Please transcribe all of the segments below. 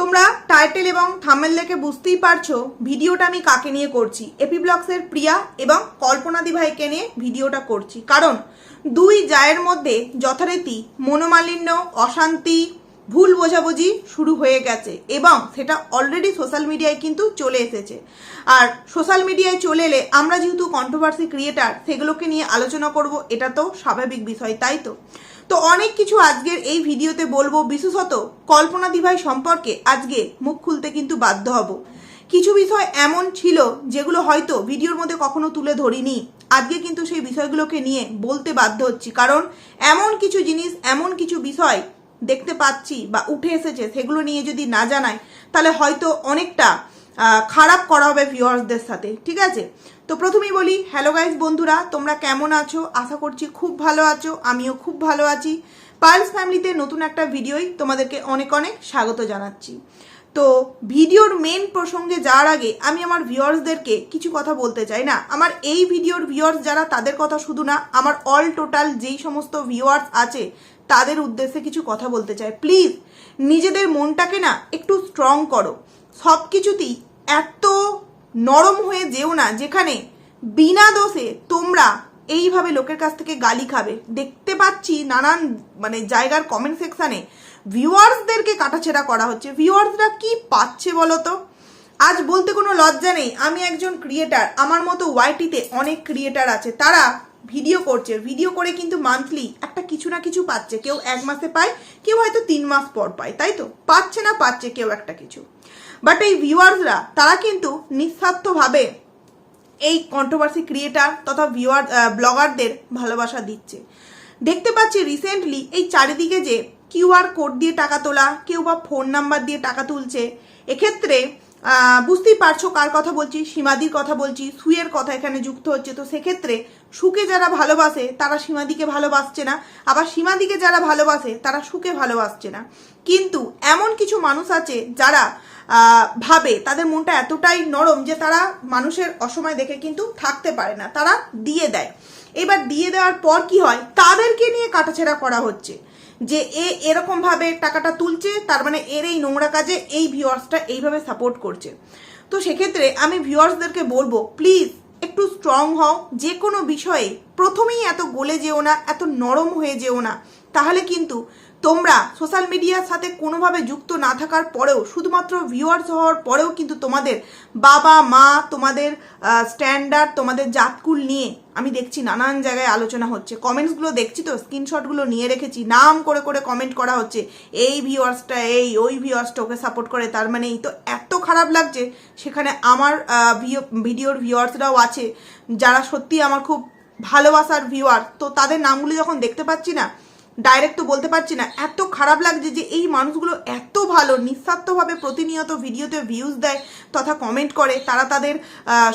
তোমরা টাইটেল এবং থামেল দেখে বুঝতেই পারছ ভিডিওটা আমি কাকে নিয়ে করছি। এপি প্রিয়া এবং কল্পনাদি ভাইকে নিয়ে ভিডিওটা করছি। কারণ দুই জায়ের মধ্যে যথারীতি মনোমালিন্য, অশান্তি, ভুল বোঝাবুঝি শুরু হয়ে গেছে এবং সেটা অলরেডি সোশ্যাল মিডিয়ায় কিন্তু চলে এসেছে। আর সোশ্যাল মিডিয়ায় চলে এলে আমরা যেহেতু কন্ট্রোভার্সি ক্রিয়েটার সেগুলোকে নিয়ে আলোচনা করব, এটা তো স্বাভাবিক বিষয়, তাই তো? তো অনেক কিছু আজকের এই ভিডিওতে বলব। বিশেষত কল্পনা দিভাই সম্পর্কে আজকে মুখ খুলতে কিন্তু বাধ্য হব। কিছু বিষয় এমন ছিল যেগুলো হয়তো ভিডিওর মধ্যে কখনো তুলে ধরিনি। আজকে কিন্তু সেই বিষয়গুলোকে নিয়ে বলতে বাধ্য হচ্ছি। কারণ এমন কিছু জিনিস, এমন কিছু বিষয় দেখতে পাচ্ছি বা উঠে এসেছে, সেগুলো নিয়ে যদি না জানাই, তাহলে হয়তো অনেকটা খারাপ করা হবে ভিউয়ার্সদের সাথে। ঠিক আছে? তো প্রথমেই বলি হ্যালো গাইজ বন্ধুরা, তোমরা কেমন আছো? আশা করছি খুব ভালো আছো, আমিও খুব ভালো আছি। পার্লস ফ্যামিলিতে নতুন একটা ভিডিওই তোমাদেরকে অনেক অনেক স্বাগত জানাচ্ছি। তো ভিডিওর মেন প্রসঙ্গে যাওয়ার আগে আমি আমার ভিউয়ার্সদেরকে কিছু কথা বলতে চাই না। আমার এই ভিডিওর ভিউয়ার্স যারা, তাদের কথা শুধু না, আমার অল টোটাল যেই সমস্ত ভিউয়ার্স আছে, তাদের উদ্দেশ্যে কিছু কথা বলতে চাই। প্লিজ নিজেদের মনটাকে না একটু স্ট্রং করো। সব কিছুতেই এত নরম হয়ে যেও না, যেখানে বিনা দোষে তোমরা এইভাবে লোকের কাছ থেকে গালি খাবে। দেখতে পাচ্ছি নানান মানে জায়গার কমেন্ট সেকশানে ভিউয়ার্সদেরকে কাটাছেড়া করা হচ্ছে। ভিউয়ার্সরা কি পাচ্ছে বলো তো আজ বলতে কোনো লজ্জা নেই। আমি একজন ক্রিয়েটার আমার মতো ওয়াইটিতে অনেক ক্রিয়েটার আছে। তারা ভিডিও করছে। ভিডিও করে কিন্তু মান্থলি একটা কিছু না কিছু পাচ্ছে। কেউ এক মাসে পায়, কেউ হয়তো তিন মাস পর পায়। তাই তো? পাচ্ছে না, পাচ্ছে কেউ একটা কিছু। বাট এই ভিউয়ার্সরা তারা কিন্তু নিঃস্বার্থভাবে এই কন্ট্রোভার্সি ক্রিয়েটার তথা ভিউয়ার ব্লগারদের ভালোবাসা দিচ্ছে। দেখতে পাচ্ছি রিসেন্টলি এই চারিদিকে যে কিউআর কোড দিয়ে টাকা তোলা, কেউ বা ফোন নাম্বার দিয়ে টাকা তুলছে, এক্ষেত্রে বুঝতেই পারছ কার কথা বলছি, সীমাদির কথা বলছি, সুয়ের কথা এখানে যুক্ত হচ্ছে, তো সেক্ষেত্রে সুকে যারা ভালোবাসে, তারা সীমাদিকে ভালোবাসছে না। আবার সীমাদিকে যারা ভালোবাসে, তারা সুকে ভালোবাসছে না। কিন্তু এমন কিছু মানুষ আছে যারা ভাবে তাদের মনটা এতটাই নরম যে তারা মানুষের অসময় দেখে কিন্তু থাকতে পারে না, তারা দিয়ে দেয়। এবার দিয়ে দেওয়ার পর কি হয়? তাদেরকে নিয়ে কাটাছেড়া করা হচ্ছে যে এ এরকম ভাবে টাকাটা তুলছে, তার মানে এর এই নোংরা কাজে এই ভিউয়ার্সটা এইভাবে সাপোর্ট করছে। তো সেক্ষেত্রে আমি ভিউয়ার্সদেরকে বলব প্লিজ একটু স্ট্রং হও, যে কোনো বিষয়ে প্রথমেই এত গলে যেও না, এত নরম হয়ে যেও না। তাহলে কিন্তু তোমরা সোশ্যাল মিডিয়ার সাথে কোনোভাবে যুক্ত না থাকার পরেও, শুধুমাত্র ভিউয়ার্স হওয়ার পরেও কিন্তু তোমাদের বাবা, মা, তোমাদের স্ট্যান্ডার্ড তোমাদের জাতকুল নিয়ে আমি দেখছি নানান জায়গায় আলোচনা হচ্ছে। কমেন্টসগুলো দেখছি তো স্ক্রিনশটগুলো নিয়ে রেখেছি, নাম করে করে কমেন্ট করা হচ্ছে, এই ভিউয়ার্সটা এই, ওই ভিউয়ার্সটা ওকে সাপোর্ট করে, তার মানে এই তো এত খারাপ লাগছে। সেখানে আমার ভিডিওর ভিউয়ার্সরাও আছে, যারা সত্যি আমার খুব ভালোবাসার ভিউয়ার তো তাদের নামগুলি যখন দেখতে পাচ্ছি না ডাইরেক্ট তো বলতে পারছি না। এত খারাপ লাগছে যে এই মানুষগুলো এত ভালো, নিঃস্বার্থভাবে প্রতিনিয়ত ভিডিওতে ভিউজ দেয় তথা কমেন্ট করে। তারা তাদের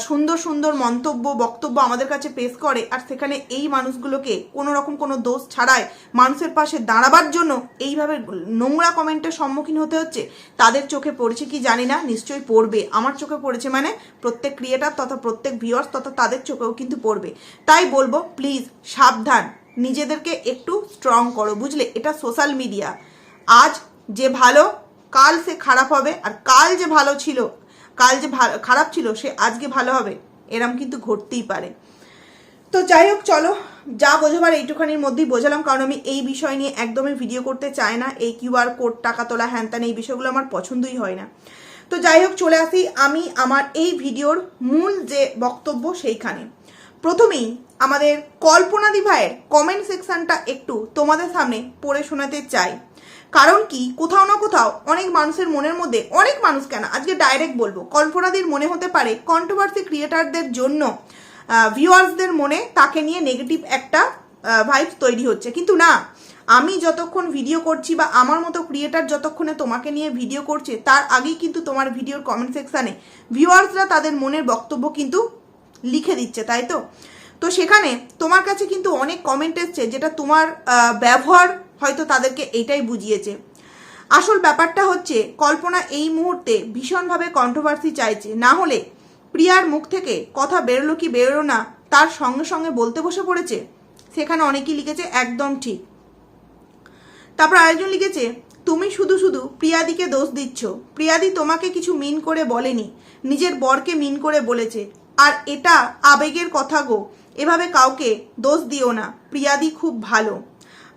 সুন্দর সুন্দর মন্তব্য, বক্তব্য আমাদের কাছে পেশ করে আর সেখানে এই মানুষগুলোকে কোনো রকম কোনো দোষ ছাড়ায় মানুষের পাশে দাঁড়াবার জন্য এইভাবে নোংরা কমেন্টের সম্মুখীন হতে হচ্ছে। তাদের চোখে পড়েছে কি জানি না, নিশ্চয়ই পড়বে। আমার চোখে পড়েছে মানে প্রত্যেক ক্রিয়েটার তথা প্রত্যেক ভিউয়ার্স তথা তাদের চোখেও কিন্তু পড়বে। তাই বলব প্লিজ সাবধান। নিজেদেরকে একটু স্ট্রং করো, বুঝলে? এটা সোশ্যাল মিডিয়া আজ যে ভালো, কাল সে খারাপ হবে, আর কাল যে ভালো ছিল, কাল যে খারাপ ছিল, সে আজকে ভালো হবে। এরম কিন্তু ঘটতেই পারে। তো যাই হোক, চলো, যা বোঝাবার এইটুখানির মধ্যেই বোঝালাম, কারণ আমি এই বিষয় নিয়ে একদমই ভিডিও করতে চাই না। এই কিউআর কোড টাকা তোলা, হ্যান এই বিষয়গুলো আমার পছন্দই হয় না। তো যাই হোক, চলে আসি আমি আমার এই ভিডিওর মূল যে বক্তব্য সেইখানে। প্রথমেই আমাদের কল্পনাদি ভাইয়ের কমেন্ট সেকশনটা একটু তোমাদের সামনে পড়ে শোনাতে চাই। কারণ কি, কোথাও না কোথাও অনেক মানুষের মনের মধ্যে, অনেক মানুষ কেন? আজকে ডাইরেক্ট বলব, কল্পনাদির মনে হতে পারে কন্ট্রোভার্সি ক্রিয়েটারদের জন্য ভিউয়ার্সদের মনে তাকে নিয়ে নেগেটিভ একটা ভাইবস তৈরি হচ্ছে। কিন্তু না, আমি যতক্ষণ ভিডিও করছি বা আমার মতো ক্রিয়েটার যতক্ষণে তোমাকে নিয়ে ভিডিও করছে, তার আগেই কিন্তু তোমার ভিডিওর কমেন্ট সেকশানে ভিউয়ার্সরা তাদের মনের বক্তব্য কিন্তু লিখে দিচ্ছে, তাই তো? তো সেখানে তোমার কাছে কিন্তু অনেক কমেন্ট এসছে যেটা তোমার ব্যবহার হয়তো তাদেরকে এটাই বুঝিয়েছে। আসল ব্যাপারটা হচ্ছে, কল্পনা এই মুহূর্তে ভীষণভাবে কন্ট্রোভার্সি চাইছে। না হলে প্রিয়ার মুখ থেকে কথা বেরোলো কি বেরোলো না, তার সঙ্গে সঙ্গে বলতে বসে পড়েছে? সেখানে অনেকেই লিখেছে, একদম ঠিক। তারপর আরেকজন লিখেছে, তুমি শুধু শুধু প্রিয়াদিকে দোষ দিচ্ছ। প্রিয়াদি তোমাকে কিছু মিন করে বলেনি, নিজের বরকে মিন করে বলেছে। আর এটা আবেগের কথা গো। এভাবে কাউকে দোষ দিও না, প্রিয়াদি খুব ভালো।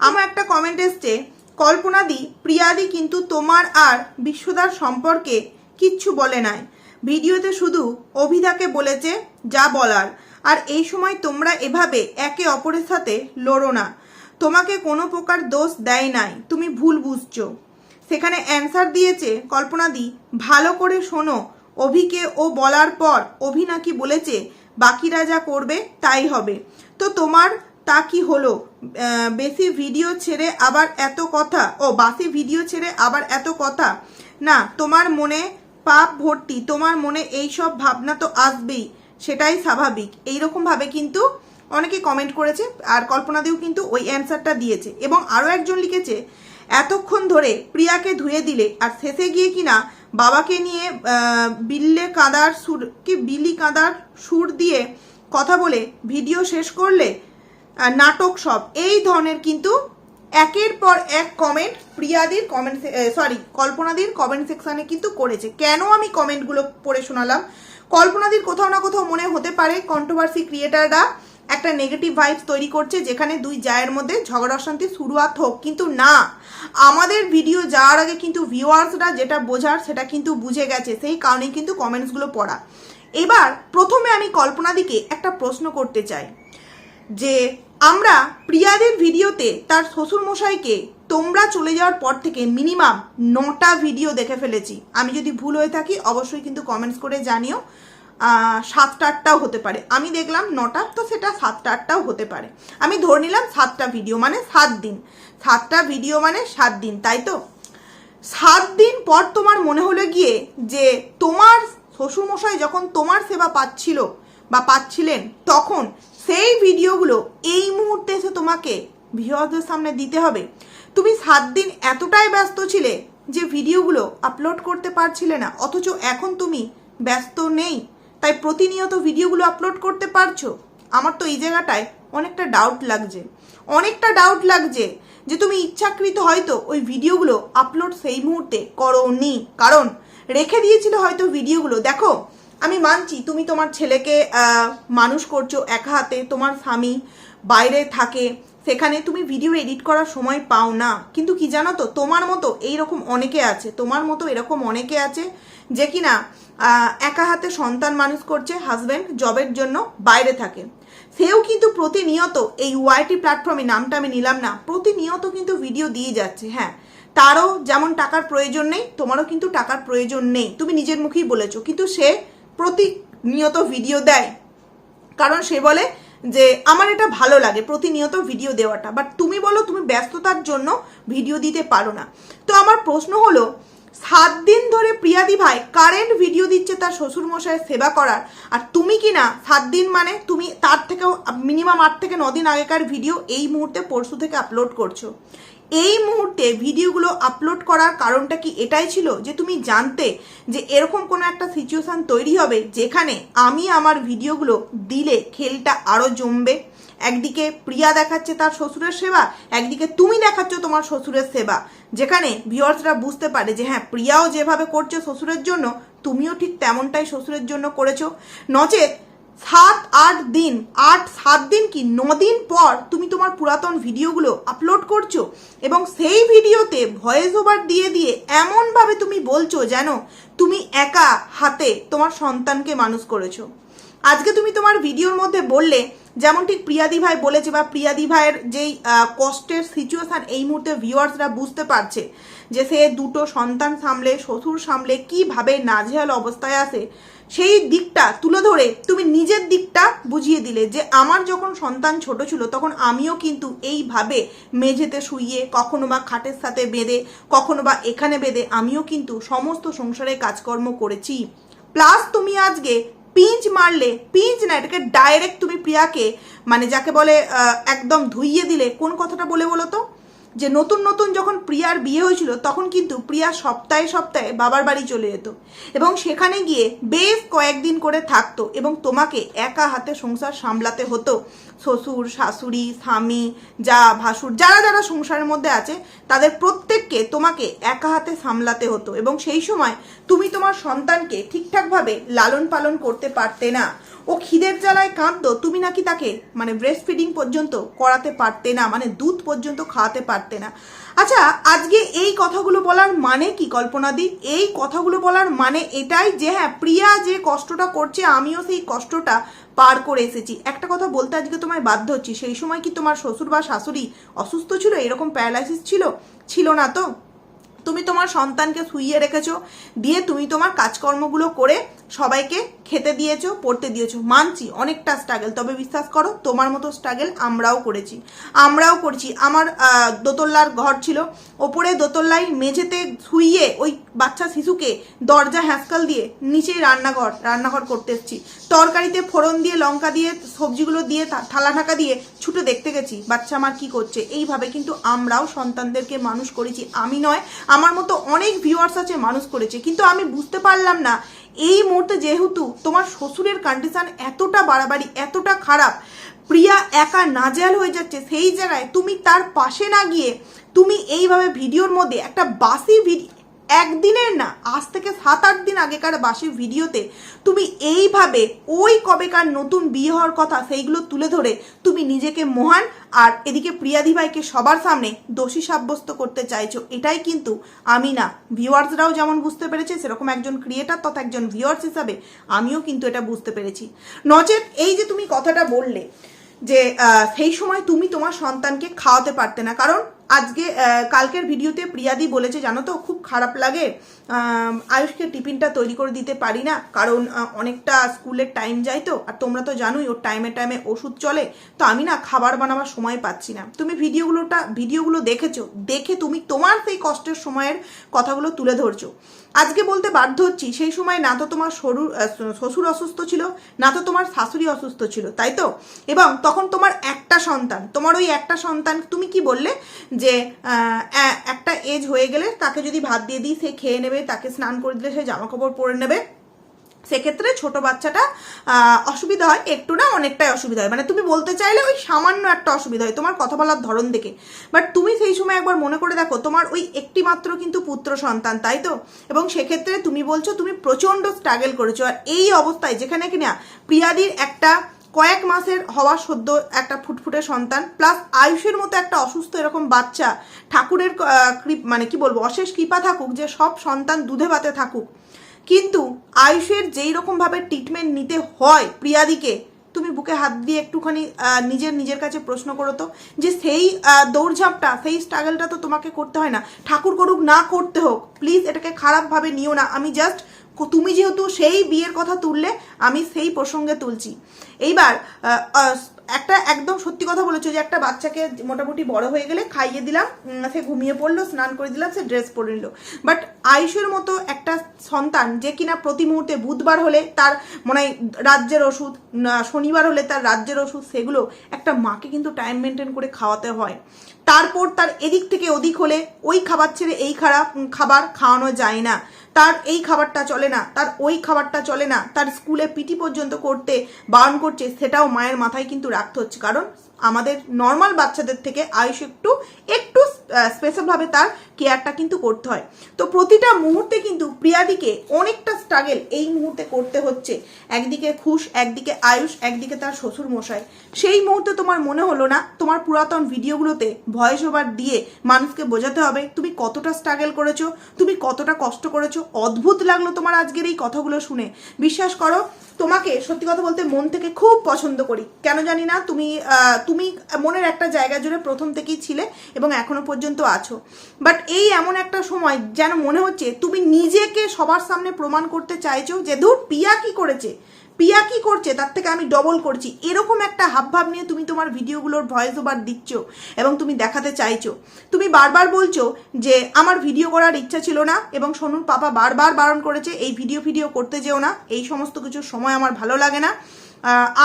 আমার একটা কমেন্ট এসছে, কল্পনাদি, প্রিয়াদি কিন্তু তোমার আর বিশ্বদার সম্পর্কে কিচ্ছু বলে নাই। ভিডিওতে শুধু অভিধাকে বলেছে, যা বলার। আর এই সময় তোমরা এভাবে একে অপরের সাথে লড়ো না। তোমাকে কোনো প্রকার দোষ দেয় নাই, তুমি ভুল বুঝছ। সেখানে অ্যান্সার দিয়েছে, কল্পনাদি, ভালো করে শোনো অভিকে ও বলার পর অভি নাকি বলেছে, বাকিরা যা করবে তাই হবে। তো তোমার তা কি হলো? বেশি ভিডিও ছেড়ে আবার এত কথা? ও, বাসি ভিডিও ছেড়ে আবার এত কথা? না, তোমার মনে পাপ ভর্তি, তোমার মনে এই সব ভাবনা তো আসবেই, সেটাই স্বাভাবিক। এইরকম ভাবে কিন্তু অনেকে কমেন্ট করেছে আর কল্পনাদিও কিন্তু ওই অ্যান্সারটা দিয়েছে। এবং আরও একজন লিখেছে এতক্ষণ ধরে প্রিয়াকে ধুয়ে দিলে, আর শেষে গিয়ে কিনা বাবাকে নিয়ে বিল্লে কাদার সুর, কি বিলি কাদার সুর দিয়ে কথা বলে ভিডিও শেষ করলে নাটক সব, এই ধরনের কিন্তু একের পর এক কমেন্ট প্রিয়াদির কমেন্ট সরি কল্পনাদির কমেন্ট সেকশানে কিন্তু করেছে। কেন আমি কমেন্টগুলো পড়ে শোনালাম? কল্পনাদির কোথাও না কোথাও মনে হতে পারে কন্ট্রোভার্সি ক্রিয়েটাররা একটা নেগেটিভ ভাইবস তৈরি করছে, যেখানে দুই জায়ের মধ্যে ঝগড়া অশান্তি শুরুয়াত হোক কিন্তু না, আমাদের ভিডিও যাওয়ার আগে কিন্তু ভিউয়ার্সরা যেটা বোঝার সেটা কিন্তু বুঝে গেছে, সেই কারণেই কিন্তু কমেন্টসগুলো পড়া। এবার প্রথমে আমি কল্পনাদিকে একটা প্রশ্ন করতে চাই, যে আমরা প্রিয়াদের ভিডিওতে তার শ্বশুর মশাইকে তোমরা চলে যাওয়ার পর থেকে মিনিমাম নটা ভিডিও দেখে ফেলেছি। আমি যদি ভুল হয়ে থাকি, অবশ্যই কিন্তু কমেন্টস করে জানিও। সাতটা আটটাও হতে পারে। আমি দেখলাম নটা, তো সেটা সাতটা আটটাও হতে পারে। আমি ধরে নিলাম সাতটা ভিডিও মানে সাত দিন। সাতটা ভিডিও মানে সাত দিন, তাই তো? সাত দিন পর তোমার মনে হলো গিয়ে যে তোমার শ্বশুরমশাই যখন তোমার সেবা পাচ্ছিল বা পাচ্ছিলেন, তখন সেই ভিডিওগুলো এই মুহূর্তে এসে তোমাকে ভিউয়ারদের সামনে দিতে হবে। তুমি সাত দিন এতটাই ব্যস্ত ছিলে যে ভিডিওগুলো আপলোড করতে পারছিলে না, অথচ এখন তুমি ব্যস্ত নেই। তাই প্রতিনিয়ত ভিডিওগুলো আপলোড করতে পারছ? আমার তো এই জায়গাটায় অনেকটা ডাউট লাগছে। অনেকটা ডাউট লাগছে যে তুমি ইচ্ছাকৃত হয়তো ওই ভিডিওগুলো আপলোড সেই মুহূর্তে করোনি। কারণ রেখে দিয়েছিল হয়তো ভিডিওগুলো। দেখো, আমি মানছি তুমি তোমার ছেলেকে মানুষ করছ একা হাতে, তোমার স্বামী বাইরে থাকে, সেখানে তুমি ভিডিও এডিট করার সময় পাও না। কিন্তু কি জানো তো, তোমার মতো এইরকম অনেকে আছে, তোমার মতো এরকম অনেকে আছে যে কিনা একা হাতে সন্তান মানুষ করছে হাজব্যান্ড জবের জন্য বাইরে থাকে। সেও কিন্তু প্রতিনিয়ত এই ওয়াইটি প্ল্যাটফর্মে নামটা আমি নিলাম না, প্রতিনিয়ত কিন্তু ভিডিও দিয়ে যাচ্ছে হ্যাঁ। তারও যেমন টাকার প্রয়োজন নেই, তোমারও কিন্তু টাকার প্রয়োজন নেই, তুমি নিজের মুখেই বলেছ। কিন্তু সে প্রতিনিয়ত ভিডিও দেয়। কারণ সে বলে যে, আমার এটা ভালো লাগে প্রতিনিয়ত ভিডিও দেওয়াটা। বাট তুমি বলো, তুমি ব্যস্ততার জন্য ভিডিও দিতে পারো না। তো আমার প্রশ্ন হলো, সাত প্রিয়াদি ভাই কারেন্ট ভিডিও দিচ্ছে তার শ্বশুর মশাইয়ের সেবা করার। আর তুমি কি না, সাত দিন মানে তুমি তার থেকেও মিনিমাম আট থেকে দিন আগেকার ভিডিও এই মুহূর্তে পরশু থেকে আপলোড করছ। এই মুহূর্তে ভিডিওগুলো আপলোড করার কারণটা কি এটাই ছিল? যে তুমি জানতে যে এরকম কোনো একটা সিচুয়েশন তৈরি হবে যেখানে আমি আমার ভিডিওগুলো দিলে খেলটা আরও জমবে। একদিকে প্রিয়া দেখাচ্ছে তার শ্বশুরের সেবা, একদিকে তুমি দেখাচ্ছ তোমার শ্বশুরের সেবা। যেখানে ভিউয়ার্সরা বুঝতে পারে যে হ্যাঁ প্রিয়াও যেভাবে করছে শ্বশুরের জন্য, তুমিও ঠিক তেমনটাই শ্বশুরের জন্য করেছ। নচেত সাত, আট দিন, আট, সাত দিন কি দিন পর তুমি তোমার পুরাতন ভিডিওগুলো আপলোড করছ এবং সেই ভিডিওতে ভয়েস ওভার দিয়ে দিয়ে এমনভাবে তুমি বলছো যেন তুমি একা হাতে তোমার সন্তানকে মানুষ করেছ। আজকে তুমি তোমার ভিডিওর মধ্যে বললে যেমন ঠিক প্রিয়াদি ভাই বলেছে বা প্রিয়াদি ভাইয়ের যেই কষ্টের সিচুয়েশান এই মুহূর্তে ভিউয়ার্সরা বুঝতে পারছে যে সে দুটো সন্তান সামলে, শ্বশুর সামলে, কীভাবে নাজেহাল অবস্থায় আছে, সেই দিকটা তুলে ধরে তুমি নিজের দিকটা বুঝিয়ে দিলে যে আমার যখন সন্তান ছোট ছিল, তখন আমিও কিন্তু এইভাবে মেঝেতে শুইয়ে, কখনো বা খাটের সাথে বেঁধে, কখনো বা এখানে বেঁধে, আমিও কিন্তু সমস্ত সংসারের কাজকর্ম করেছি। প্লাস তুমি আজকে পিঞ্চ মারলে পিঞ্চ না, এটাকে ডাইরেক্ট তুমি প্রিয়াকে মানে যাকে বলে একদম ধুইয়ে দিলে, কোন কথাটা বলে বলো তো? যে নতুন নতুন যখন প্রিয়ার বিয়ে হয়েছিল, তখন কিন্তু প্রিয়া সপ্তাহে সপ্তাহে বাবার বাড়ি চলে যেত। এবং সেখানে গিয়ে বেশ কয়েকদিন করে থাকতো এবং তোমাকে একা হাতে সংসার সামলাতে হতো। শ্বশুর, শাশুড়ি, স্বামী, যা, ভাসুর, যারা যারা সংসারের মধ্যে আছে, তাদের প্রত্যেককে তোমাকে একা হাতে সামলাতে হতো। এবং সেই সময় তুমি তোমার সন্তানকে ঠিকঠাকভাবে লালন পালন করতে পারতে না। ও খিদের জ্বালায় কাঁদতো। তুমি নাকি তাকে মানে ব্রেস্ট ফিডিং পর্যন্ত করাতে পারতে না মানে দুধ পর্যন্ত খাওয়াতে পারতে না। আচ্ছা আজকে এই কথাগুলো বলার মানে কি কল্পনা দি এই কথাগুলো বলার মানে এটাই যে হ্যাঁ প্রিয়া যে কষ্টটা করছে, আমিও সেই কষ্টটা পার করে এসেছি। একটা কথা বলতে আজকে তোমায় বাধ্য হচ্ছি, সেই সময় কি তোমার শ্বশুর বা শাশুড়ি অসুস্থ ছিল? এরকম প্যারালাইসিস ছিল? ছিল না তো? তুমি তোমার সন্তানকে শুইয়ে রেখেছো, দিয়ে তুমি তোমার কাজকর্মগুলো করে সবাইকে খেতে দিয়েছ, পড়তে দিয়েছ। মানছি, অনেকটা স্ট্রাগল তবে বিশ্বাস করো, তোমার মতো স্ট্রাগল আমরাও করেছি। আমরাও করছি। আমার দোতলার ঘর ছিল। ওপরে দোতলায় মেঝেতে শুইয়ে ওই বাচ্চা শিশুকে দরজা হ্যাসকাল দিয়ে নিচেই রান্নাঘর রান্নাঘর করতে এসেছি। তরকারিতে ফোড়ন দিয়ে, লঙ্কা দিয়ে, সবজিগুলো দিয়ে থালা ঢাকা দিয়ে ছুটে দেখতে গেছি। বাচ্চা আমার কি করছে? এইভাবে কিন্তু আমরাও সন্তানদেরকে মানুষ করেছি। আমি নয় আমার মতো অনেক ভিউয়ার্স আছে, মানুষ করেছে। কিন্তু আমি বুঝতে পারলাম না, এই মুহূর্তে যেহেতু তোমার শ্বশুরের কন্ডিশান এতটা বাড়াবাড়ি, এতটা খারাপ, প্রিয়া একা নাজেল হয়ে যাচ্ছে সেই জায়গায় তুমি তার পাশে না গিয়ে তুমি এইভাবে ভিডিওর মধ্যে একটা বাসি একদিনের না, আজ থেকে সাত আট দিন আগেকার বাসি ভিডিওতে তুমি এইভাবে ওই কবেকার নতুন বিয়ে হওয়ার কথা সেইগুলো তুলে ধরে তুমি নিজেকে মহান আর এদিকে প্রিয়াদি ভাইকে সবার সামনে দোষী সাব্যস্ত করতে চাইছো। এটাই কিন্তু আমি না। ভিউয়ার্সরাও যেমন বুঝতে পেরেছে, সেরকম একজন ক্রিয়েটার তথা একজন ভিউয়ার্স হিসাবে আমিও কিন্তু এটা বুঝতে পেরেছি। নচেত এই যে তুমি কথাটা বললে যে সেই সময় তুমি তোমার সন্তানকে খাওয়াতে পারতে না, কারণ আজকে কালকের ভিডিওতে প্রিয়াদি বলেছে জানো তো খুব খারাপ লাগে আয়ুষকে টিফিনটা তৈরি করে দিতে পারি না কারণ অনেকটা স্কুলের টাইম যায় তো আর তোমরা তো জানোই ওর টাইমে টাইমে ওষুধ চলে তো আমি না খাবার বানাবার সময় পাচ্ছি না। তুমি ভিডিওগুলোটা ভিডিওগুলো দেখেছ দেখে তুমি তোমার সেই কষ্টের সময়ের কথাগুলো তুলে ধরছো। আজকে বলতে বাধ্য হচ্ছি সেই সময় না তো তোমার আহ, শ্বশুর অসুস্থ ছিল না তো তোমার শাশুড়ি অসুস্থ ছিল তাই তো? এবং তখন তোমার একটা সন্তান তোমার ওই একটা সন্তান তুমি কি বললে? যে একটা এজ হয়ে গেলে তাকে যদি ভাত দিয়ে দিই, সে খেয়ে নেবে, তাকে স্নান করে দিলে সে জামা কাপড় পরে নেবে। সেক্ষেত্রে ছোট বাচ্চাটা অসুবিধা হয়, একটু না অনেকটাই অসুবিধা হয়। মানে তুমি বলতে চাইলে ওই সামান্য একটা অসুবিধা হয়, তোমার কথা বলার ধরন দেখে। বাট তুমি সেই সময় একবার মনে করে দেখো, তোমার ওই একটি মাত্র কিন্তু পুত্র সন্তান, তাই তো? এবং সেক্ষেত্রে তুমি বলছো, তুমি প্রচণ্ড স্ট্রাগল করেছ। আর এই অবস্থায় যেখানে কিনা, প্রিয়াদির একটা কয়েক মাসের হওয়া সদ্য একটা ফুটফুটে সন্তান প্লাস আয়ুষের মতো একটা অসুস্থ এরকম বাচ্চা, ঠাকুরের মানে কি বলব, অশেষ কৃপা থাকুক, যে সব সন্তান দুধে ভাতে থাকুক। কিন্তু আয়ুষের যেই রকমভাবে ট্রিটমেন্ট নিতে হয় প্রিয়াদিকে, তুমি বুকে হাত দিয়ে একটুখানি নিজের নিজের কাছে প্রশ্ন করো তো, যে সেই দৌড়ঝাঁপটা, সেই স্ট্রাগলটা তো তোমাকে করতে হয় না। ঠাকুর করুক না করতে হোক প্লিজ এটাকে খারাপভাবে নিও না। আমি জাস্ট তুমি যেহেতু সেই বিয়ের কথা তুললে, আমি সেই প্রসঙ্গে তুলছি। এইবার একটা একদম সত্যি কথা বলেছ যে একটা বাচ্চাকে মোটামুটি বড় হয়ে গেলে খাইয়ে দিলাম সে ঘুমিয়ে পড়ল, স্নান করে দিলাম, সে ড্রেস পরে নিল। বাট আয়ুষের মতো একটা সন্তান যে কিনা প্রতি মুহূর্তে বুধবার হলে তার মনে হয় রাজ্যের ওষুধ শনিবার হলে তার রাজ্যের ওষুধ, সেগুলো একটা মাকে কিন্তু টাইম মেনটেন করে খাওয়াতে হয়। তারপর তার এদিক থেকে ওদিক হলে ওই খাবার ছেড়ে এই খারাপ খাবার খাওয়ানো যায় না। তার এই খাবারটা চলে না, তার ওই খাবারটা চলে না, তার স্কুলে পিটি পর্যন্ত করতে বারণ করছে, সেটাও মায়ের মাথায় কিন্তু রাখতে হচ্ছে। কারণ আমাদের নর্মাল বাচ্চাদের থেকে আয়ুষ একটু একটু স্পেশালভাবে তার কেয়ারটা কিন্তু করতে হয়। তো প্রতিটা মুহূর্তে কিন্তু প্রিয়াদিকে অনেকটা স্ট্রাগেল এই মুহূর্তে করতে হচ্ছে। একদিকে খুশ, একদিকে আয়ুষ, একদিকে তার শ্বশুর মশাই সেই মুহূর্তে তোমার মনে হলো না, তোমার পুরাতন ভিডিওগুলোতে ভয়েস ওভার দিয়ে মানুষকে বোঝাতে হবে, তুমি কতটা স্ট্রাগেল করেছ, তুমি কতটা কষ্ট করেছ? অদ্ভুত লাগল তোমার আজকের এই কথাগুলো শুনে। বিশ্বাস করো, তোমাকে সত্যি কথা বলতে মন থেকে খুব পছন্দ করি। কেন জানি না, তুমি তুমি মনের একটা জায়গা জুড়ে প্রথম থেকেই ছিলে এবং এখনও পর্যন্ত আছো। বাট এই এমন একটা সময় যেন মনে হচ্ছে তুমি নিজেকে সবার সামনে প্রমাণ করতে চাইছো যে ধুর, পিয়া কি করেছে? পিয়া কি করছে? তার থেকে আমি ডবল করছি। এরকম একটা হাবভাব নিয়ে তুমি তোমার ভিডিওগুলোর ভয়েস ওভার দিচ্ছ এবং তুমি দেখাতে চাইছো। তুমি বারবার বলছো যে আমার ভিডিও করার ইচ্ছা ছিল না এবং সোনুর পাপা বারবার বারণ করেছে, এই ভিডিও ভিডিও করতে যেও না। এই সমস্ত কিছুর সময় আমার ভালো লাগে না।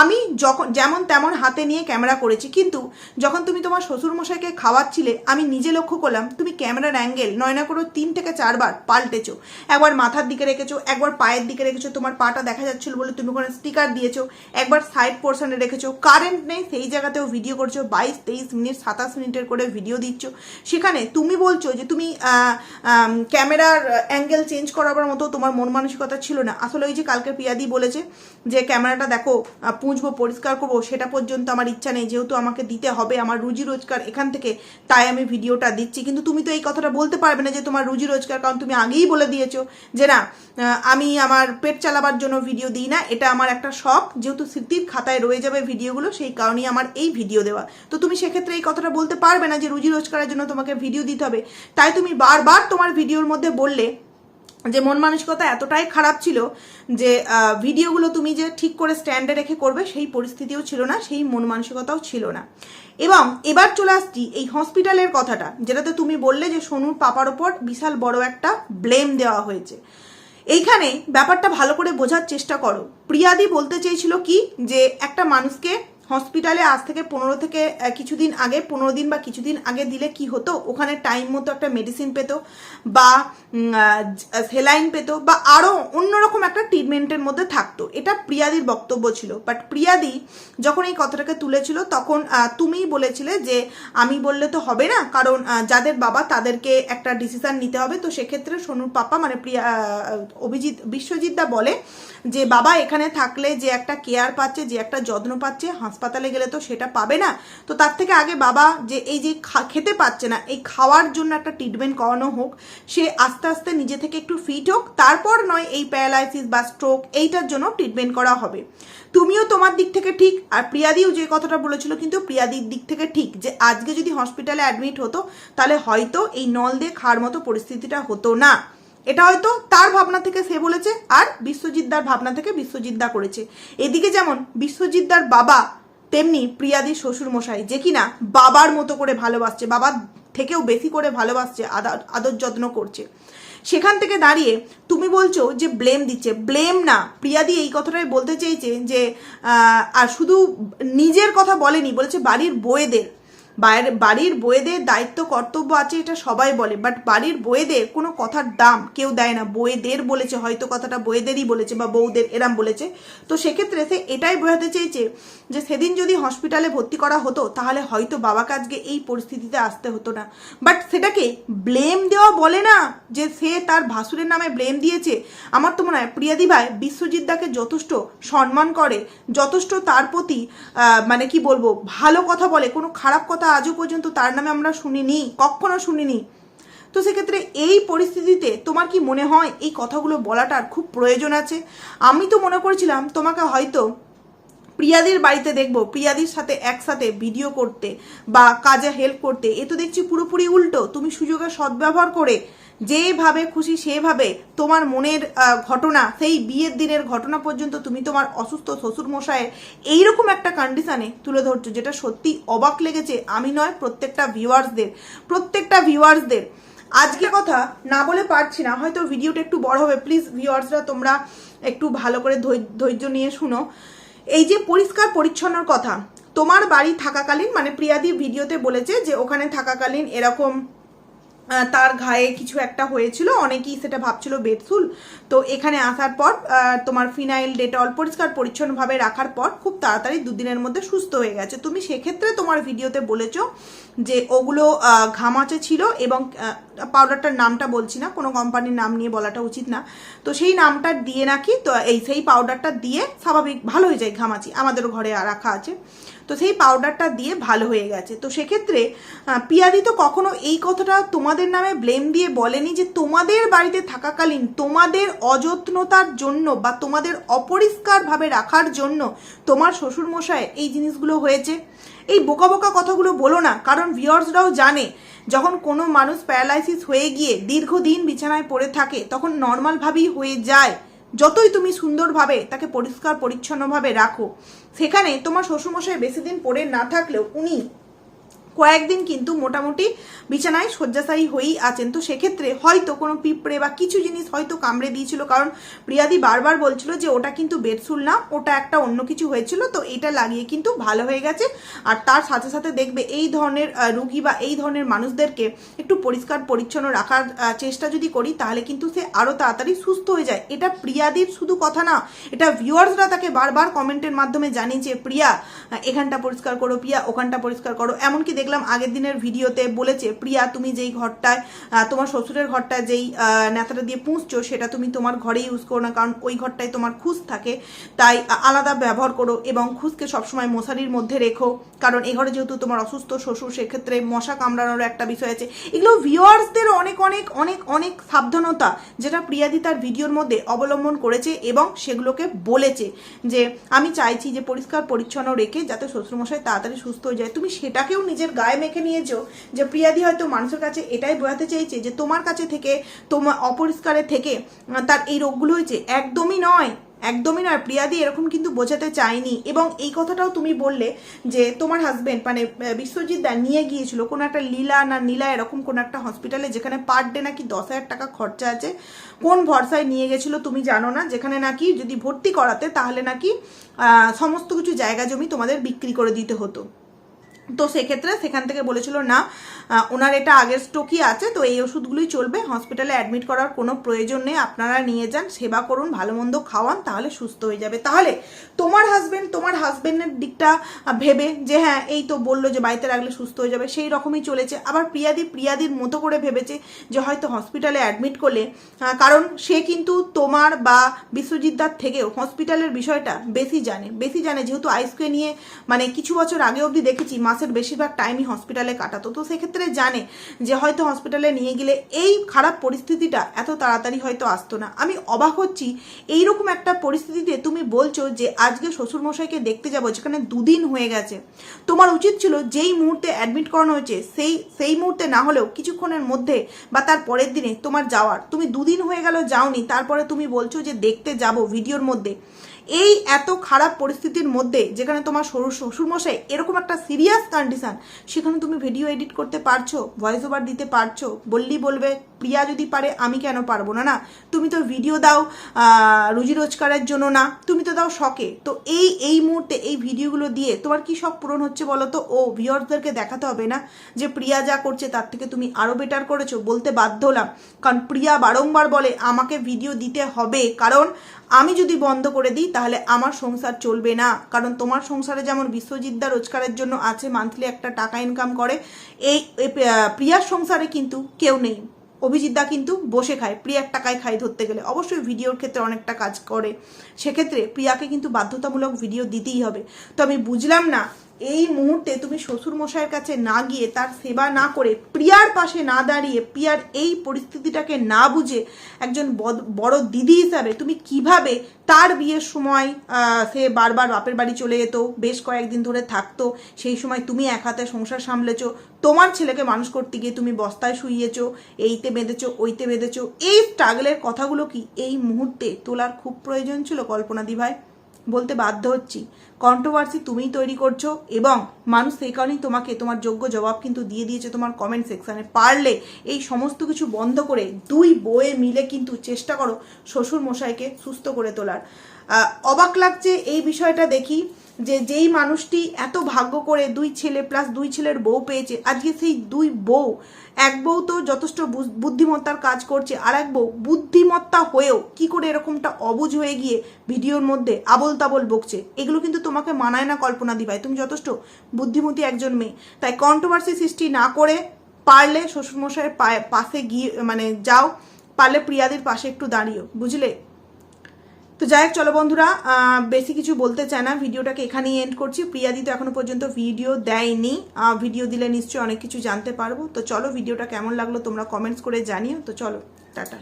আমি যখন যেমন তেমন হাতে নিয়ে ক্যামেরা করেছি, কিন্তু যখন তুমি তোমার শ্বশুরমশাইকে খাওয়াচ্ছিলে, আমি নিজে লক্ষ্য করলাম, তুমি ক্যামেরার অ্যাঙ্গেল নয় না করে তিন থেকে চারবার পাল্টেছো। একবার মাথার দিকে রেখেছো, একবার পায়ের দিকে রেখেছো, তোমার পাটা দেখা যাচ্ছিল বলে তুমি ওখানে স্টিকার দিয়েছ, একবার সাইড পোর্শনে রেখেছো কারেন্ট নেই সেই জায়গাতেও ভিডিও করছ, বাইশ, তেইশ মিনিট, সাতাশ মিনিটের করে ভিডিও দিচ্ছ। সেখানে তুমি বলছো যে তুমি ক্যামেরার অ্যাঙ্গেল চেঞ্জ করাবার মতো তোমার মন মানসিকতা ছিল না। আসলে ওই যে কালকে পিয়াদি বলেছে যে, ক্যামেরাটা দেখো পুঁজবো, পরিষ্কার করব, সেটা পর্যন্ত আমার ইচ্ছা নেই। যেহেতু আমাকে দিতে হবে, আমার রুজি রোজগার এখান থেকে, তাই আমি ভিডিওটা দিচ্ছি। কিন্তু তুমি তো এই কথাটা বলতে পারবে না যে তোমার রুজি রোজগার, কারণ তুমি আগেই বলে দিয়েছ যে না আমি আমার পেট চালাবার জন্য ভিডিও দিই না। এটা আমার একটা শখ। যেহেতু স্মৃতির খাতায় রয়ে যাবে ভিডিওগুলো, সেই কারণেই আমার এই ভিডিও দেওয়া। তো তুমি সেক্ষেত্রে এই কথাটা বলতে পারবে না যে রুজি রোজগারের জন্য তোমাকে ভিডিও দিতে হবে। তাই তুমি বারবার তোমার ভিডিওর মধ্যে বললে যে মন মানসিকতা এতটাই খারাপ ছিল যে ভিডিওগুলো তুমি যে ঠিক করে স্ট্যান্ডে রেখে করবে, সেই পরিস্থিতিও ছিল না, সেই মন মানসিকতাও ছিল না। এবং এবার চলে আসছি এই হসপিটালের কথাটা, যেটাতে তুমি বললে যে সোনুর পাপার ওপর বিশাল বড় একটা ব্লেম দেওয়া হয়েছে। এইখানে ব্যাপারটা ভালো করে বোঝার চেষ্টা করো। প্রিয়াদি বলতে চেয়েছিল কি? যে একটা মানুষকে হসপিটালে আজ থেকে পনেরো থেকে কিছুদিন আগে, পনেরো দিন বা কিছুদিন আগে দিলে কি হতো? ওখানে টাইম মতো একটা মেডিসিন পেত বা সেলাইন পেত বা আরও অন্যরকম একটা ট্রিটমেন্টের মধ্যে থাকতো। এটা প্রিয়াদির বক্তব্য ছিল। বাট প্রিয়াদি যখন এই কথাটাকে তুলেছিল, তখন তুমিই বলেছিলে যে আমি বললে তো হবে না, কারণ যাদের বাবা তাদেরকে একটা ডিসিশান নিতে হবে। তো সেক্ষেত্রে সোনুর পাপা মানে প্রিয়া অভিজিৎ, বিশ্বজিৎ দা বলে যে, বাবা, এখানে থাকলে যে একটা কেয়ার পাচ্ছে, যে একটা যত্ন পাচ্ছে হাসপাতালে গেলে তো সেটা পাবে না। তো তার থেকে আগে বাবা যে এই যে খেতে পাচ্ছে না, এই খাওয়ার জন্য একটা ট্রিটমেন্ট করানো হোক, সে আস্তে আস্তে নিজে থেকে একটু ফিট হোক, তারপর নয় এই প্যারালাইসিস বা স্ট্রোক এইটার জন্য ট্রিটমেন্ট করা হবে। তুমিও তোমার দিক থেকে ঠিক, আর প্রিয়াদিও যে কথাটা বলেছিল, কিন্তু প্রিয়াদির দিক থেকে ঠিক, যে আজকে যদি হসপিটালে অ্যাডমিট হতো, তাহলে হয়তো এই নল দিয়ে খাওয়ার মতো পরিস্থিতিটা হতো না। এটা হয়তো তার ভাবনা থেকে সে বলেছে, আর বিশ্বজিৎদার ভাবনা থেকে বিশ্বজিৎদা করেছে। এদিকে যেমন বিশ্বজিৎদার বাবা তেমনি প্রিয়াদি শ্বশুর মশাই যে কিনা বাবার মতো করে ভালোবাসছে বাবার থেকেও বেশি করে ভালোবাসছে আদর আদর যত্ন করছে। সেখান থেকে দাঁড়িয়ে তুমি বলছো যে ব্লেম দিচ্ছে। ব্লেম না, প্রিয়াদি এই কথাটাই বলতে চেয়েছে যে আর শুধু নিজের কথা বলেনি, বলেছে বাড়ির বউয়েদের। বাড়ির বইয়েদের দায়িত্ব, কর্তব্য আছে, এটা সবাই বলে। বাট বাড়ির বইয়েদের কোনো কথার দাম কেউ দেয় না। বইয়েদের বলেছে, হয়তো কথাটা বইয়েদেরই বলেছে বা বউদের এরাম বলেছে। তো সেক্ষেত্রে সে এটাই বোঝাতে চেয়েছে যে সেদিন যদি হসপিটালে ভর্তি করা হতো, তাহলে হয়তো বাবাকে আজকে এই পরিস্থিতিতে আসতে হতো না। বাট সেটাকে ব্লেম দেওয়া বলে না যে সে তার ভাসুরের নামে ব্লেম দিয়েছে। আমার তো মনে হয় প্রিয়াদি ভাই বিশ্বজিৎ দাকে যথেষ্ট সম্মান করে, যথেষ্ট তার প্রতি মানে কি বলব, ভালো কথা বলে, কোনো খারাপ কথা আজও পর্যন্ত তার নামে আমরা শুনিনি, কখনো শুনিনি। তো সেক্ষেত্রে এই পরিস্থিতিতে তোমার কি মনে হয় এই কথাগুলো বলাটার খুব প্রয়োজন আছে? আমি তো মনে করেছিলাম তোমাকে হয়তো প্রিয়াদির বাড়িতে দেখব, প্রিয়াদির সাথে একসাথে ভিডিও করতে বা কাজে হেল্প করতে। এ তো দেখছি পুরোপুরি উল্টো। তুমি সুযোগের সদ্ব্যবহার করে যেভাবে খুশি, সেভাবে তোমার মনের ঘটনা, সেই বিয়ের দিনের ঘটনা পর্যন্ত তুমি তোমার অসুস্থ শ্বশুর মশাইয়ের এইরকম একটা কন্ডিশনে তুলে ধরছো, যেটা সত্যি অবাক লেগেছে। আমি নয়, প্রত্যেকটা ভিউয়ার্সদের প্রত্যেকটা ভিউয়ার্সদের আজকে কথা না বলে পারছি না, হয়তো ভিডিওটা একটু বড় হবে। প্লিজ ভিউয়ার্সরা তোমরা একটু ভালো করে ধৈর্য নিয়ে শুনো। এই যে পরিষ্কার পরিচ্ছন্নর কথা, তোমার বাড়ি থাকাকালীন মানে প্রিয়াদি ভিডিওতে বলেছে যে, ওখানে থাকাকালীন এরকম তার ঘায়ে কিছু একটা হয়েছিল, অনেকেই সেটা ভাবছিল বেডসুল তো এখানে আসার পর তোমার ফিনাইল ডেটল পরিষ্কার পরিচ্ছন্নভাবে রাখার পর খুব তাড়াতাড়ি দুদিনের মধ্যে সুস্থ হয়ে গেছে। তুমি সেক্ষেত্রে তোমার ভিডিওতে বলেছ যে ওগুলো ঘামাচে ছিল এবং পাউডারটার নামটা বলছি না, কোনো কোম্পানির নাম নিয়ে বলাটা উচিত না। তো সেই নামটা দিয়ে নাকি, তো এই সেই পাউডারটা দিয়ে স্বাভাবিক ভালো হয়ে যায় ঘামাচি। আমাদেরও ঘরে রাখা আছে। তো সেই পাউডারটা দিয়ে ভালো হয়ে গেছে। তো সেক্ষেত্রে পিয়াদি তো কখনো এই কথাটা তোমাদের নামে ব্লেম দিয়ে বলেনি যে তোমাদের বাড়িতে থাকাকালীন তোমাদের অযত্নতার জন্য বা তোমাদের অপরিষ্কারভাবে রাখার জন্য তোমার শ্বশুরমশায় এই জিনিসগুলো হয়েছে? এই বোকা বোকা কথাগুলো বলো না, কারণ ভিউয়ার্সরাও জানে, যখন কোনো মানুষ প্যারালাইসিস হয়ে গিয়ে দীর্ঘদিন বিছানায় পড়ে থাকে, তখন নর্মালভাবেই হয়ে যায়। যতই তুমি সুন্দরভাবে তাকে পরিষ্কার পরিচ্ছন্নভাবে রাখো, সেখানে তোমার শ্বশুরমশাই বেশি দিন পড়ে না থাকলেও উনি কয়েকদিন কিন্তু মোটামুটি বিছানায় শয্যাশায়ী হয়েই আছেন। তো সেক্ষেত্রে হয়তো কোনো পিঁপড়ে বা কিছু জিনিস হয়তো কামড়ে দিয়েছিল, কারণ প্রিয়াদি বারবার বলছিল যে ওটা কিন্তু বেডসুল না, ওটা একটা অন্য কিছু হয়েছিল, তো এটা লাগিয়ে কিন্তু ভালো হয়ে গেছে। আর তার সাথে সাথে দেখবে এই ধরনের রুগী বা এই ধরনের মানুষদেরকে একটু পরিষ্কার পরিচ্ছন্ন রাখার চেষ্টা যদি করি, তাহলে কিন্তু সে আরও তাড়াতাড়ি সুস্থ হয়ে যায়। এটা প্রিয়াদির শুধু কথা না, এটা ভিউয়ার্সরা তাকে বারবার কমেন্টের মাধ্যমে জানিয়েছে, প্রিয়া এখানটা পরিষ্কার করো, প্রিয়া, ওখানটা পরিষ্কার করো। এমনকি দেখলাম আগের দিনের ভিডিওতে বলেছে, প্রিয়া, তুমি যেই ঘরটায় তোমার শ্বশুরের ঘরটায় যেই নেতাটা দিয়ে পুঁছছো, সেটা তুমি তোমার ঘরে ইউজ করো না, কারণ ওই ঘরটায় তোমার খুস থাকে। তাই আলাদা ব্যবহার করো এবং খুসকে সবসময় মশারির মধ্যে রেখো। কারণ এ ঘরে যেহেতু তোমার অসুস্থ শ্বশুর, সেক্ষেত্রে মশা কামড়ানোর একটা বিষয় আছে। এগুলো ভিউয়ার্সদের অনেক অনেক অনেক অনেক সাবধানতা, যেটা প্রিয়াদি তার ভিডিওর মধ্যে অবলম্বন করেছে এবং সেগুলোকে বলেছে যে, আমি চাইছি যে পরিষ্কার, পরিচ্ছন্ন রেখে যাতে শ্বশুরমশাই তাড়াতাড়ি সুস্থ হয়ে যায়। তুমি সেটাকেও নিজের গায়ে মেখে নিয়েছো যে প্রিয়াদি হয়তো মানুষের কাছে এটাই বোঝাতে চেয়েছে যে তোমার কাছে থেকে তোমার অপরিষ্কারে থেকে তার এই রোগগুলো হয়েছে। একদমই নয় একদমই নয়। প্রিয়াদি এরকম কিন্তু বোঝাতে চায়নি। এবং এই কথাটাও তুমি বললে যে তোমার হাজবেন্ড মানে বিশ্বজিৎ দা নিয়ে গিয়েছিল কোনো একটা লীলা না নীলা এরকম কোনো একটা হসপিটালে যেখানে পার ডে নাকি দশ হাজার টাকা খরচা আছে। কোন ভরসায় নিয়ে গেছিল তুমি জানো না? যেখানে নাকি যদি ভর্তি করাতে তাহলে নাকি সমস্ত কিছু জায়গা জমি তোমাদের বিক্রি করে দিতে হতো। তো সেক্ষেত্রে সেখান থেকে বলেছিল না ওনার এটা আগের স্টকই আছে, তো এই ওষুধগুলোই চলবে। হসপিটালে অ্যাডমিট করার কোনো প্রয়োজন নেই, আপনারা নিয়ে যান, সেবা করুন, ভালো মন্দ খাওয়ান, তাহলে সুস্থ হয়ে যাবে। তাহলে তোমার হাজবেন্ড তোমার হাজবেন্ডের দিকটা ভেবে যে হ্যাঁ এই তো বলল যে, বাড়িতে রাখলে সুস্থ হয়ে যাবে, সেই রকমই চলেছে। আবার প্রিয়াদি, প্রিয়াদির মতো করে ভেবেছে যে, হয়তো হসপিটালে অ্যাডমিট করলে কারণ সে কিন্তু তোমার বা বিশ্বজিৎ দার থেকেও হসপিটালের বিষয়টা বেশি জানে। বেশি জানে, যেহেতু আইসকে নিয়ে মানে কিছু বছর আগে অবধি দেখেছি, মাসের বেশিরভাগ টাইমই হসপিটালে কাটাতো। তো সেক্ষেত্রে জানে যে হয়তো হসপিটালে নিয়ে গেলে এই খারাপ পরিস্থিতিটা এত তাড়াতাড়ি হয়তো আসতো না। আমি অবাক হচ্ছি। এইরকম একটা পরিস্থিতিতে তুমি বলছো যে আজকে শ্বশুরমশাইকে দেখতে যাব, যেখানে দুদিন হয়ে গেছে। তোমার উচিত ছিল যেই মুহূর্তে অ্যাডমিট করানো হয়েছে, সেই সেই মুহূর্তে না হলেও কিছুক্ষণের মধ্যে বা তার পরের দিনে তোমার যাওয়ার। তুমি দুদিন হয়ে গেল যাওনি, তারপরে তুমি বলছো যে দেখতে যাব ভিডিওর মধ্যে। এই এত খারাপ পরিস্থিতির মধ্যে, যেখানে তোমার শ্বশুর, শ্বশুরমশাই এরকম একটা সিরিয়াস কন্ডিশন সেখানে তুমি ভিডিও এডিট করতে পারছ ভয়েস ওভার দিতে পারছ, বললি বলবে প্রিয়া যদি পারে আমি কেন পারব না? না তুমি তো ভিডিও দাও রুজি রোজগারের জন্য না তুমি তো দাও শখে। তো এই এই মুহূর্তে এই ভিডিওগুলো দিয়ে তোমার কি শখ পূরণ হচ্ছে বলো তো? ও ভিউয়ার্সদেরকে দেখাতে হবে না যে প্রিয়া যা করছে তার থেকে তুমি আরও বেটার করেছ বলতে বাধ্য হলাম। কারণ প্রিয়া বারংবার বলে আমাকে ভিডিও দিতে হবে। কারণ আমি যদি বন্ধ করে দিই তাহলে আমার সংসার চলবে না। কারণ তোমার সংসারে যেমন বিশ্বজিৎদা রোজগারের জন্য আছে মান্থলি একটা টাকা ইনকাম করে এই, প্রিয়ার সংসারে কিন্তু কেউ নেই। অভিজিৎদা কিন্তু বসে খায়, প্রিয়ার টাকায় খায় ধরতে গেলে। অবশ্যই ভিডিওর ক্ষেত্রে অনেকটা কাজ করে। সেক্ষেত্রে প্রিয়াকে কিন্তু বাধ্যতামূলক ভিডিও দিতেই হবে। তো আমি বুঝলাম না এই মুহূর্তে তুমি শ্বশুর মশাইয়ের কাছে না গিয়ে তার সেবা না করে প্রিয়ার পাশে না দাঁড়িয়ে প্রিয়ার এই পরিস্থিতিটাকে না বুঝে একজন বড় দিদি হিসাবে তুমি কীভাবে তার বিয়ের সময় সে বারবার বাপের বাড়ি চলে যেত, বেশ কয়েকদিন ধরে থাকতো, সেই সময় তুমি এক হাতে সংসার সামলেছো, তোমার ছেলেকে মানুষ করতে গিয়ে তুমি বস্তায় শুইয়েছ, এইতে বেঁধেছো, ওইতে বেঁধেছো, এই স্ট্রাগলের কথাগুলো কি এই মুহূর্তে তোলার খুব প্রয়োজন ছিল কল্পনা দিভাই বলতে বাধ্য হচ্ছি। কন্ট্রোভার্সি তুমিই তৈরি করছ এবং মানুষ সেই কারণেই তোমাকে, তোমার যোগ্য জবাব কিন্তু দিয়ে দিয়েছে তোমার কমেন্ট সেকশানে পারলে এই সমস্ত কিছু বন্ধ করে দুই বয়ে মিলে কিন্তু চেষ্টা করো শ্বশুর মশাইকে সুস্থ করে তোলার। অবাক লাগছে এই বিষয়টা দেখি যে যেই মানুষটি এত ভাগ্য করে দুই ছেলে প্লাস দুই ছেলের বউ পেয়েছে, আজকে সেই দুই বউ, এক বউ তো যথেষ্ট বুদ্ধিমত্তার কাজ করছে, আর এক বউ বুদ্ধিমত্তা হয়েও কি করে এরকমটা অবুঝ হয়ে গিয়ে ভিডিওর মধ্যে আবল তাবল বকছে, এগুলো কিন্তু তোমাকে মানায় না কল্পনা দিবাই। তুমি যথেষ্ট বুদ্ধিমতী একজন মেয়ে। তাই কন্ট্রোভার্সি সৃষ্টি না করে পারলে শ্বশুরমশাইয়ের পায়ে পাশে গিয়ে মানে যাও, পারলে প্রিয়াদের পাশে একটু দাঁড়িও বুঝলে? তো যাই হোক, চলো বন্ধুরা বেশি কিছু বলতে চায় না। ভিডিওটাকে এখানেই এন্ড করছি। প্রিয়াদি তো এখনও পর্যন্ত ভিডিও দেয়নি। ভিডিও দিলে নিশ্চয়ই অনেক কিছু জানতে পারব। তো চলো ভিডিওটা কেমন লাগল তোমরা কমেন্টস করে জানিও। তো চলো, টাটা।